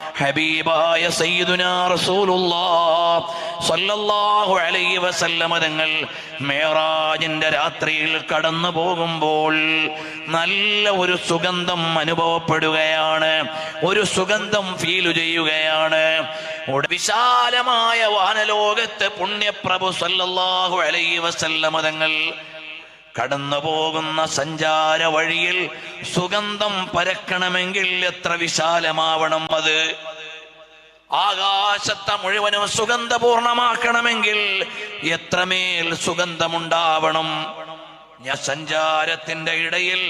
ഹബീബായ സ്വല്ലല്ലാഹു അലൈഹി വസല്ലമ തങ്ങൾ മേറാജിന്റെ രാത്രിയിൽ കടന്നു പോകുമ്പോൾ നല്ല ഒരു സുഗന്ധം അനുഭവപ്പെടുകയാണ്. ഒരു സുഗന്ധം ഫീൽ ചെയ്യുകയാണ്. വിശാലമായ വാനലോകത്ത് പുണ്യപ്രഭു സല്ലല്ലാഹു അലൈഹി വസല്ലമ തങ്ങൾ കടന്നു പോകുന്ന സഞ്ചാര വഴിയിൽ സുഗന്ധം പരക്കണമെങ്കിൽ എത്ര വിശാലമാവണം അത്? ആകാശത്തെ മുഴുവനും സുഗന്ധപൂർണമാക്കണമെങ്കിൽ എത്രമേൽ സുഗന്ധമുണ്ടാവണം? ഞാൻ സഞ്ചാരത്തിന്റെ ഇടയിൽ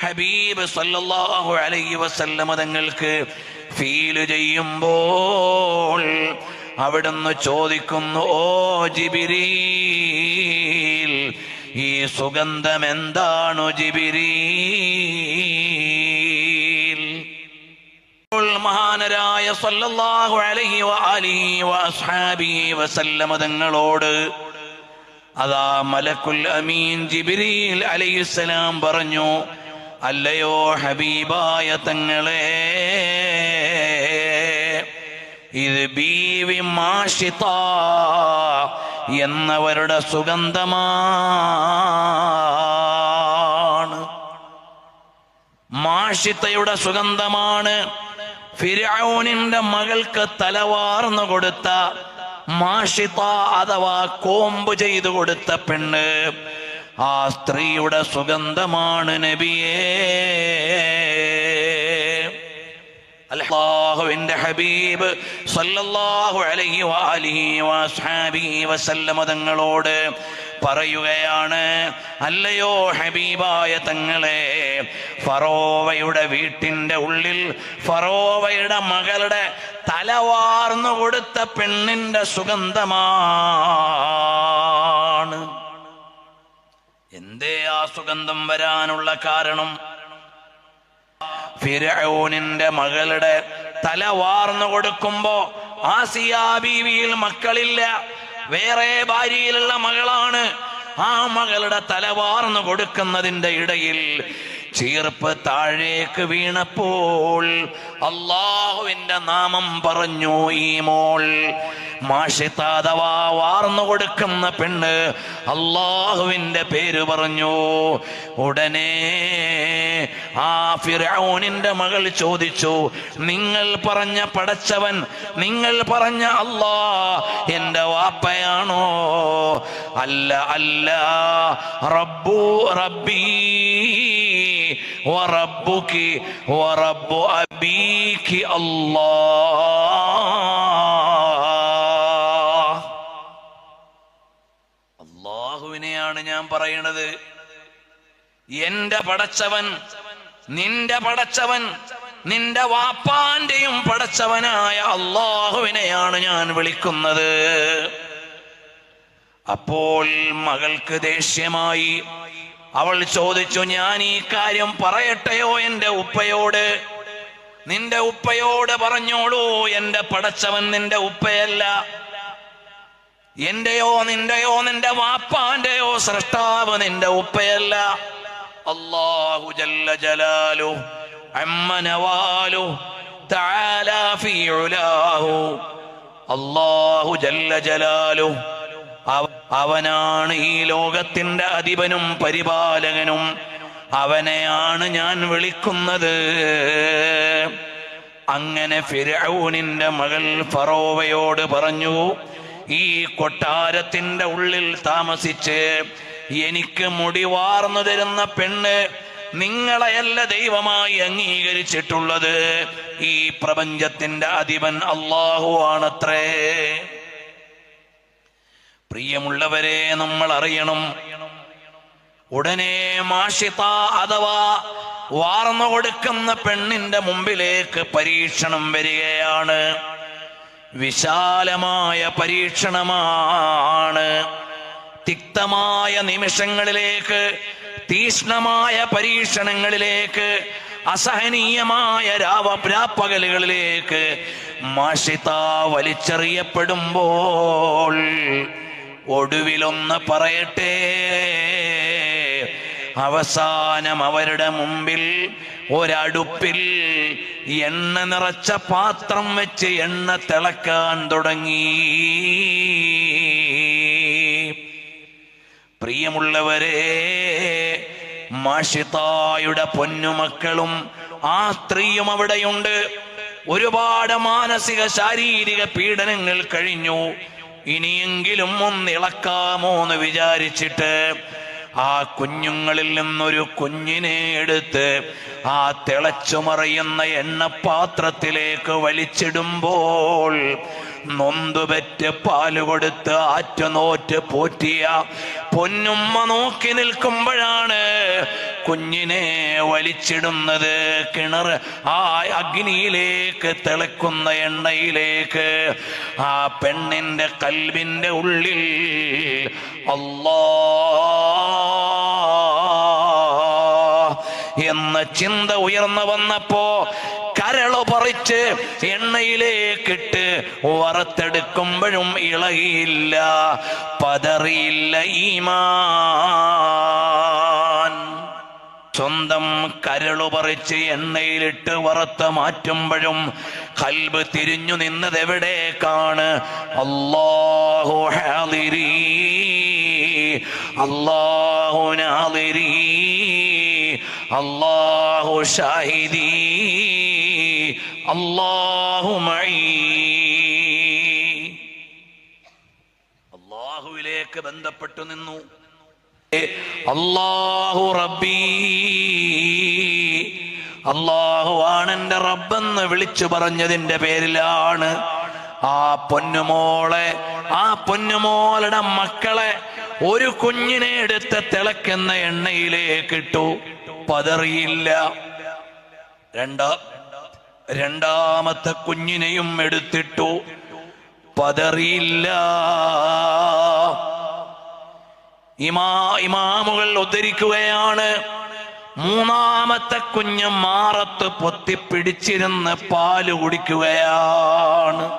ഹബീബ് സല്ലല്ലാഹു അലൈഹി വസല്ലമ തങ്ങൾക്ക് ഫീൽ ചെയ്യുമ്പോൾ അവിടുന്ന് ചോദിക്കുന്നു ഓ ജിബിരീൽ ഈ സുഗന്ധം എന്താണു ജിബിരീൽ മഹാനരായ സല്ലല്ലാഹു അലൈഹി വആലിഹി വഅസ്ഹാബിഹി വസല്ലമ തങ്ങളോട് അതാ മലക്കുൽ അമീൻ ജിബ്രീൽ അലൈഹിസ്സലാം പറഞ്ഞു അല്ലയോ ഹബീബായ തങ്ങളെ ഇത് ബീവി മാഷിത എന്നവരുടെ സുഗന്ധമാണ്. മാഷിത്തയുടെ സുഗന്ധമാണ്. ഫിരൗനിന്റെ മകൾക്ക് തലവാർന്നു കൊടുത്ത മാഷിത്ത അഥവാ കോമ്പ് ചെയ്തു കൊടുത്ത പെണ്ണ് ആ സ്ത്രീയുടെ സുഗന്ധമാണ് നബിയേ. അല്ലാഹുവിന്റെ ഹബീബ് സല്ലല്ലാഹു അലൈഹി വആലിഹി വഅസ്ഹാബിഹി വസല്ലമ തങ്ങളോട് പറയുകയാണ് അല്ലയോ ഹബീബായ തങ്ങളെ ഫറോവയുടെ വീട്ടിന്റെ ഉള്ളിൽ ഫറോവയുടെ മകളുടെ തലവാർന്നു കൊടുത്ത പെണ്ണിന്റെ സുഗന്ധമാണ്. എന്തേ ആ സുഗന്ധം വരാനുള്ള കാരണം? ഫിരൗനിന്റെ മകളുടെ തല വാർന്നു കൊടുക്കുമ്പോ ആസിയാ ബീവിയിൽ മക്കളില്ല. വേറെ ഭാര്യയിലുള്ള മകളാണ്. ആ മകളുടെ തല വാർന്നു കൊടുക്കുന്നതിന്റെ ഇടയിൽ ചീർപ്പ് താഴേക്ക് വീണപ്പോൾ അള്ളാഹുവിന്റെ നാമം പറഞ്ഞു ഈ മോൾ മാഷിത്താതവാ വാർന്നു കൊടുക്കുന്ന പെണ്ണ് അള്ളാഹുവിന്റെ പേര് പറഞ്ഞു. ഉടനെ ആ ഫിറൌനിന്റെ മകൾ ചോദിച്ചു നിങ്ങൾ പറഞ്ഞ പടച്ചവൻ നിങ്ങൾ പറഞ്ഞ അല്ലാ എന്റെ വാപ്പയാണോ? അല്ല അല്ല റബ്ബു റബ്ബി വറബ്ബുകി വറബ്ബു അബീക്കി അല്ലാ അള്ളാഹുവിനെയാണ് ഞാൻ പറയുന്നത് എന്റെ പടച്ചവൻ നിന്റെ പടച്ചവൻ നിന്റെ വാപ്പാന്റെയും പടച്ചവനായ അള്ളാഹുവിനെയാണ് ഞാൻ വിളിക്കുന്നത്. അപ്പോൾ മകൾക്ക് ദേഷ്യമായി അവൾ ചോദിച്ചു ഞാൻ ഈ കാര്യം പറയട്ടെയോ എന്റെ ഉപ്പയോട്? നിന്റെ ഉപ്പയോട് പറഞ്ഞോളൂ എന്റെ പടച്ചവൻ നിന്റെ ഉപ്പയല്ല. എന്റെയോ നിന്റെയോ നിന്റെ വാപ്പാന്റെയോ സൃഷ്ടാവ് നിന്റെ ഉപ്പയല്ല. അല്ലാഹു ജല്ല ജലാലു അമ്മ നവാലു تعالى ഫീ ഉലാഹു. അല്ലാഹു ജല്ല ജലാലു അവ- അവനാണ് ഈ ലോകത്തിന്റെ അധിപനും പരിപാലകനും. അവനെയാണ് ഞാൻ വിളിക്കുന്നത്. അങ്ങനെ ഫിരൌനിന്റെ മകൾ ഫറോവയോട് പറഞ്ഞു ഈ കൊട്ടാരത്തിന്റെ ഉള്ളിൽ താമസിച്ച് എനിക്ക് മുടി വാർന്നു തരുന്ന പെണ്ണ് നിങ്ങളെയല്ല ദൈവമായി അംഗീകരിച്ചിട്ടുള്ളത്. ഈ പ്രപഞ്ചത്തിന്റെ അധിപൻ അള്ളാഹു ആണത്രേ. പ്രിയമുള്ളവരെ നമ്മൾ അറിയണം. ഉടനെ മാഷിത അഥവാ വാർന്നു കൊടുക്കുന്ന പെണ്ണിന്റെ മുമ്പിലേക്ക് പരീക്ഷണം വരികയാണ്. വിശാലമായ പരീക്ഷണമാണ്. തിക്തമായ നിമിഷങ്ങളിലേക്ക് തീഷ്ണമായ പരീക്ഷണങ്ങളിലേക്ക് അസഹനീയമായ രാവപ്രാപ്പകലുകളിലേക്ക് മാഷിത വലിച്ചെറിയപ്പെടുമ്പോൾ ഒടുവിലൊന്ന് പറയട്ടെ. അവസാനം അവരുടെ മുമ്പിൽ ഒരടുപ്പിൽ എണ്ണ നിറച്ച പാത്രം വെച്ച് എണ്ണ തിളക്കാൻ തുടങ്ങി. പ്രിയമുള്ളവരെ മാഷിതായുടെ പൊന്നുമക്കളും ആ സ്ത്രീയും അവിടെയുണ്ട്. ഒരുപാട് മാനസിക ശാരീരിക പീഡനങ്ങൾ കഴിഞ്ഞു. ഇനിയെങ്കിലും ഒന്ന് ഇളക്കാമോ എന്ന് വിചാരിച്ചിട്ട് ആ കുഞ്ഞുങ്ങളിൽ നിന്നൊരു കുഞ്ഞിനെ എടുത്ത് ആ തിളച്ചുമറിയുന്ന എണ്ണപ്പാത്രത്തിലേക്ക് വലിച്ചിടുമ്പോൾ നൊന്തുപെറ്റ് പാൽ കൊടുത്ത് ആറ്റുനോറ്റ് പോറ്റിയ പൊന്നുമ്മ നോക്കി നിൽക്കുമ്പോഴാണ് കുഞ്ഞിനെ വലിച്ചിടുന്നത് കിണർ ആ അഗ്നിയിലേക്ക് തിളക്കുന്ന എണ്ണയിലേക്ക്. ആ പെണ്ണിന്റെ കൽവിന്റെ ഉള്ളിൽ അല്ലാ എന്ന ചിന്ത ഉയർന്നു വന്നപ്പോ കരൾ പറിച്ച് എണ്ണയിലേക്കിട്ട് വറുത്തെടുക്കുമ്പോഴും ഇളകിയില്ല പതറിയില്ല ഈമാൻ കരളു പറിച്ച് എണ്ണയിലിട്ട് വറുത്ത് മാറ്റുമ്പോഴും കൽബ് തിരിഞ്ഞു നിന്നത് എവിടേക്കാണ് അല്ലാഹു ഹാദിരീ അല്ലാഹു നാലിരി അല്ലാഹു ഷാഹിദീ അല്ലാഹു മഈ. അള്ളാഹുവിലേക്ക് ബന്ധപ്പെട്ടു നിന്നു. അള്ളാഹു റബ്ബീ. അള്ളാഹു ആണ് എന്റെ റബ്ബെന്ന് വിളിച്ചു പറഞ്ഞതിന്റെ പേരിലാണ്. ആ പൊന്നുമോളെ ആ പൊന്നുമോളുടെ മക്കളെ ഒരു കുഞ്ഞിനെ എടുത്ത് തിളക്കുന്ന എണ്ണയിലേക്ക് ഇട്ടു പതറിയില്ല. രണ്ടാ രണ്ടാമത്തെ കുഞ്ഞിനെയും എടുത്തിട്ടു. പതറിയില്ല. ഇമാ ഇമാമുകൾ ഉദ്ധരിക്കുകയാണ്. മൂന്നാമത്തെ കുഞ്ഞ് മാറത്ത് പൊത്തിപ്പിടിച്ചിരുന്ന് പാൽ കുടിക്കുകയാണ്.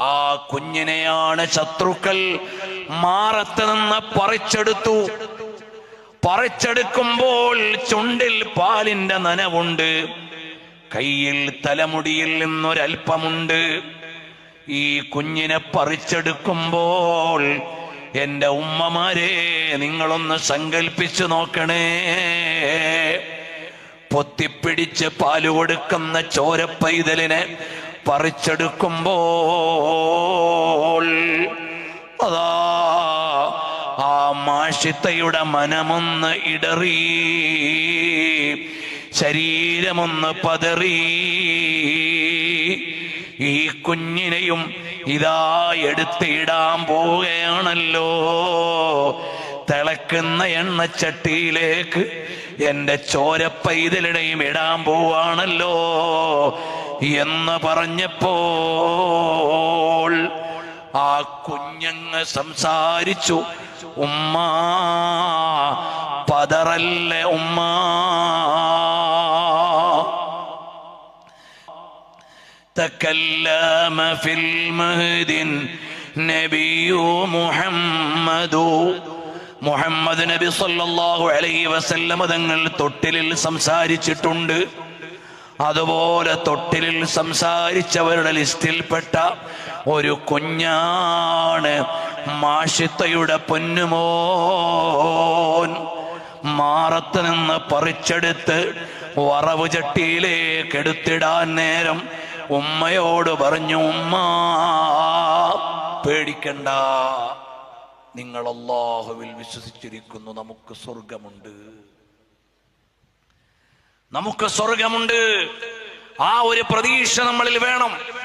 ആ കുഞ്ഞിനെയാണ് ശത്രുക്കൾ മാറത്ത് നിന്ന് പറിച്ചെടുത്തു. പറിച്ചെടുക്കുമ്പോൾ ചുണ്ടിൽ പാലിന്റെ നനവുണ്ട്. കയ്യിൽ തലമുടിയിൽ നിന്നൊരൽപ്പമുണ്ട്. ഈ കുഞ്ഞിനെ പറിച്ചെടുക്കുമ്പോൾ എന്റെ ഉമ്മമാരെ നിങ്ങളൊന്ന് സങ്കൽപ്പിച്ചു നോക്കണേ. പൊത്തിപ്പിടിച്ച് പാൽ കൊടുക്കുന്ന ചോരപ്പൈതലിനെ പറിച്ചെടുക്കുമ്പോൾ അതാ ആ മാഷിത്തയുടെ മനമൊന്ന് ഇടറി ശരീരമൊന്ന് പതറി. ഈ കുഞ്ഞിനെയും ഇതാ എടുത്തിടാൻ പോവുകയാണല്ലോ. തിളക്കുന്ന എണ്ണച്ചട്ടിയിലേക്ക് എന്റെ ചോരപ്പൈതലിനെയും ഇടാൻ പോവാണല്ലോ എന്ന് പറഞ്ഞപ്പോൾ ആ കുഞ്ഞങ്ങ് സംസാരിച്ചു ഉമ്മ പതറല്ലേ ഉമ്മ? تكلم في المهد نبي محمد മുഹമ്മദ് നബി സല്ലല്ലാഹു അലൈഹി വസല്ലം തങ്ങൾ തൊട്ടിലിൽ സംസാരിച്ചിട്ടുണ്ട് അതുപോലെ തൊട്ടിലിൽ സംസാരിച്ചവരുടെ ലിസ്റ്റിൽപ്പെട്ട ഒരു കുഞ്ഞാണ് മാഷിത്തയുടെ പൊന്നുമോൻ മാറത്ത് നിന്ന് പറിച്ചെടുത്ത് വറവ് ചട്ടിയിലേക്ക് എടുത്തിടാൻ നേരം ഉമ്മയോട് പറഞ്ഞു ഉമ്മ പേടിക്കണ്ട. നിങ്ങൾ അള്ളാഹുവിൽ വിശ്വസിച്ചിരിക്കുന്നു. നമുക്ക് സ്വർഗമുണ്ട് നമുക്ക് സ്വർഗമുണ്ട് ആ ഒരു പ്രതീക്ഷ നമ്മളിൽ വേണം.